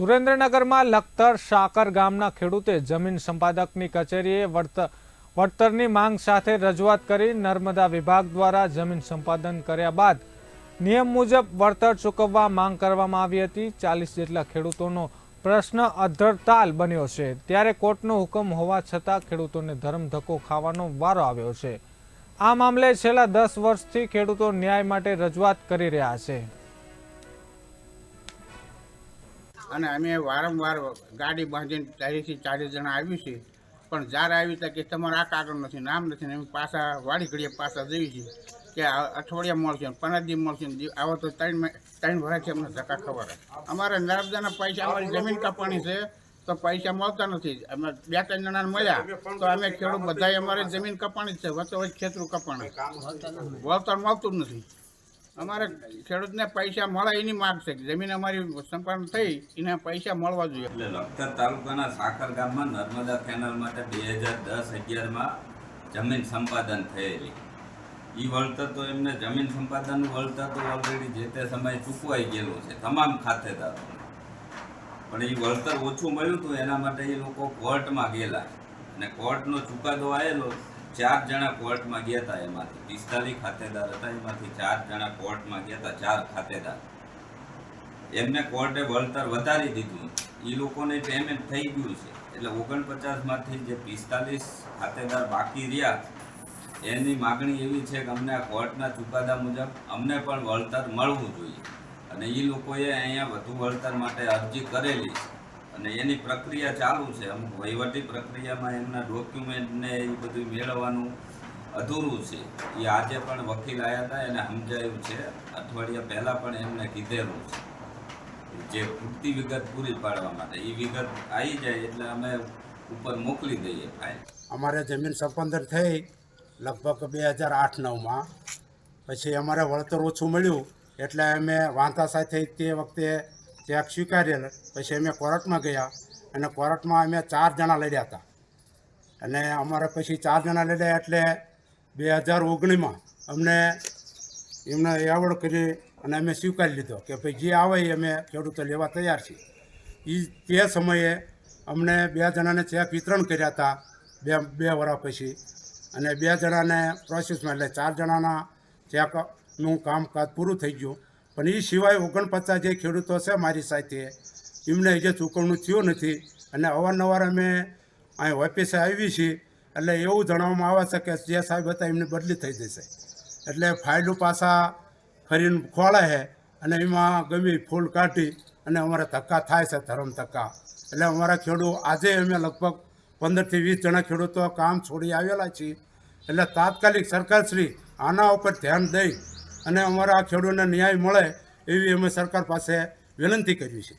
સુરેન્દ્રનગરમાં લખતર સાકર ગામના ખેડૂતે જમીન સંપાદકની કચેરીએ વળતર વળતરની માંગ સાથે રજૂઆત કરી નર્મદા વિભાગ દ્વારા જમીન સંપાદન કર્યા બાદ નિયમ મુજબ વળતર ચૂકવવા માંગ કરવામાં આવી હતી. ચાલીસ જેટલા ખેડૂતોનો પ્રશ્ન અધરતાલ બન્યો છે. ત્યારે કોર્ટનો હુકમ હોવા છતાં ખેડૂતોને ધરમધક્કો ખાવાનો વારો આવ્યો છે. આ મામલે છેલ્લા દસ વર્ષથી ખેડૂતો ન્યાય માટે રજૂઆત કરી રહ્યા છે. અને અમે વારંવાર ગાડી બાંધીને ચાલીસથી ચારે જણા આવ્યું છે. પણ જ્યારે આવી ત્યાં કે તમારે આ કાગળ નથી નામ નથી ને અમે પાછા વાડી ઘડીએ પાછા જઈએ છીએ કે અઠવાડિયા મળશે પંદર દી મળશે આવો તો ત્રણ ત્રણ વર્ષથી અમને ધક્કા ખબર અમારે નર્મદાના પૈસા, અમારી જમીન કાપવાની છે, તો પૈસા મળતા નથી. અમે બે ત્રણ જણાને મળ્યા, તો અમે ખેડૂત બધાય અમારે જમીન કપાણી જ છે, વચ્ચે વચ્ચે ખેતરું કપાણી વળતર મળતું જ નથી. અમારે ખેડૂતને પૈસા મળે એની માગ છે. જમીન અમારી સંપાદન થઈ, એને પૈસા મળવા જોઈએ. એટલે લખતર તાલુકાના સાકર ગામમાં નર્મદા કેનાલ માટે બે હજાર દસ અગિયારમાં જમીન સંપાદન થયેલી. એ વળતર તો એમને જમીન સંપાદનનું વળતર તો ઓલરેડી જે તે સમયે ચૂકવાઈ ગયેલું છે, તમામ ખાતેદારો. પણ એ વળતર ઓછું મળ્યું હતું એના માટે એ લોકો કોર્ટમાં ગયેલા. અને કોર્ટનો ચુકાદો આવેલો ચાર જણા કોર્ટમાં ગયા હતા એમાંથી. પિસ્તાલીસ ખાતેદાર હતા એમાંથી. ચાર જણા કોર્ટમાં ગયા હતા ચાર ખાતેદાર. એમને કોર્ટે વળતર વધારી દીધું. એ લોકોને પેમેન્ટ થઈ ગયું છે. એટલે ઓગણપચાસમાંથી જે પિસ્તાલીસ ખાતેદાર બાકી રહ્યા, એની માગણી એવી છે કે અમને કોર્ટના ચુકાદા મુજબ અમને પણ વળતર મળવું જોઈએ. અને એ લોકોએ અહીંયા વધુ વળતર માટે અરજી કરેલી છે. અને એની પ્રક્રિયા ચાલુ છે. અમુક વહીવટી પ્રક્રિયામાં એમના ડોક્યુમેન્ટને એ બધું મેળવવાનું અધૂરું છે. એ આજે પણ વકીલ આવ્યા હતા એને સમજાયું છે. અઠવાડિયા પહેલાં પણ એમને કીધેલું છે. જે પૂરતી વિગત પૂરી પાડવા માટે. એ વિગત આવી જાય એટલે અમે ઉપર મોકલી દઈએ ફાઇલ અમારે જમીન સંપંદર થઈ લગભગ બે હજાર આઠ નવમાં. પછી અમારે વળતર ઓછું મળ્યું એટલે અમે વાંધા સાથે તે વખતે ચેક સ્વીકારેલ પછી અમે કોર્ટમાં ગયા અને કોર્ટમાં અમે ચાર જણા લડ્યા હતા. અને અમારે પછી ચાર જણા લડ્યા એટલે બે હજાર ઓગણીસમાં અમને એમને એવોર્ડ કરી અને અમે સ્વીકારી લીધો કે ભાઈ જે આવે એ અમે ખેડૂતો લેવા તૈયાર છીએ. એ તે સમયે અમને બે જણાને ચેક વિતરણ કર્યા હતા બે બે વર્ષ પછી. અને બે જણાને પ્રોસેસમાં એટલે ચાર જણાના ચેકનું કામકાજ પૂરું થઈ ગયું. પણ એ સિવાય ઓગણપચાસ જે ખેડૂતો છે મારી સાથે, એમને હજી ચૂકવણું થયું નથી. અને અવારનવાર અમે અહીં ઓફિસે આવી છીએ, એટલે એવું જણાવવામાં આવે છે કે જે સાહેબ હતા એમની બદલી થઈ જશે. એટલે ફાઇલો પાછા ફરીને ખોળે છે અને એમાં ગમે ફૂલ કાઢી અને અમારે ધક્કા થાય છે, ધરમ ધક્કા. એટલે અમારા ખેડૂત આજે અમે લગભગ પંદરથી વીસ જણા ખેડૂતો કામ છોડી આવેલા છીએ. એટલે તાત્કાલિક સરકારશ્રી આના ઉપર ધ્યાન દઈ અને અમારા ખેડૂતોને ન્યાય મળે એવી અમે સરકાર પાસે વિનંતી કરી છે.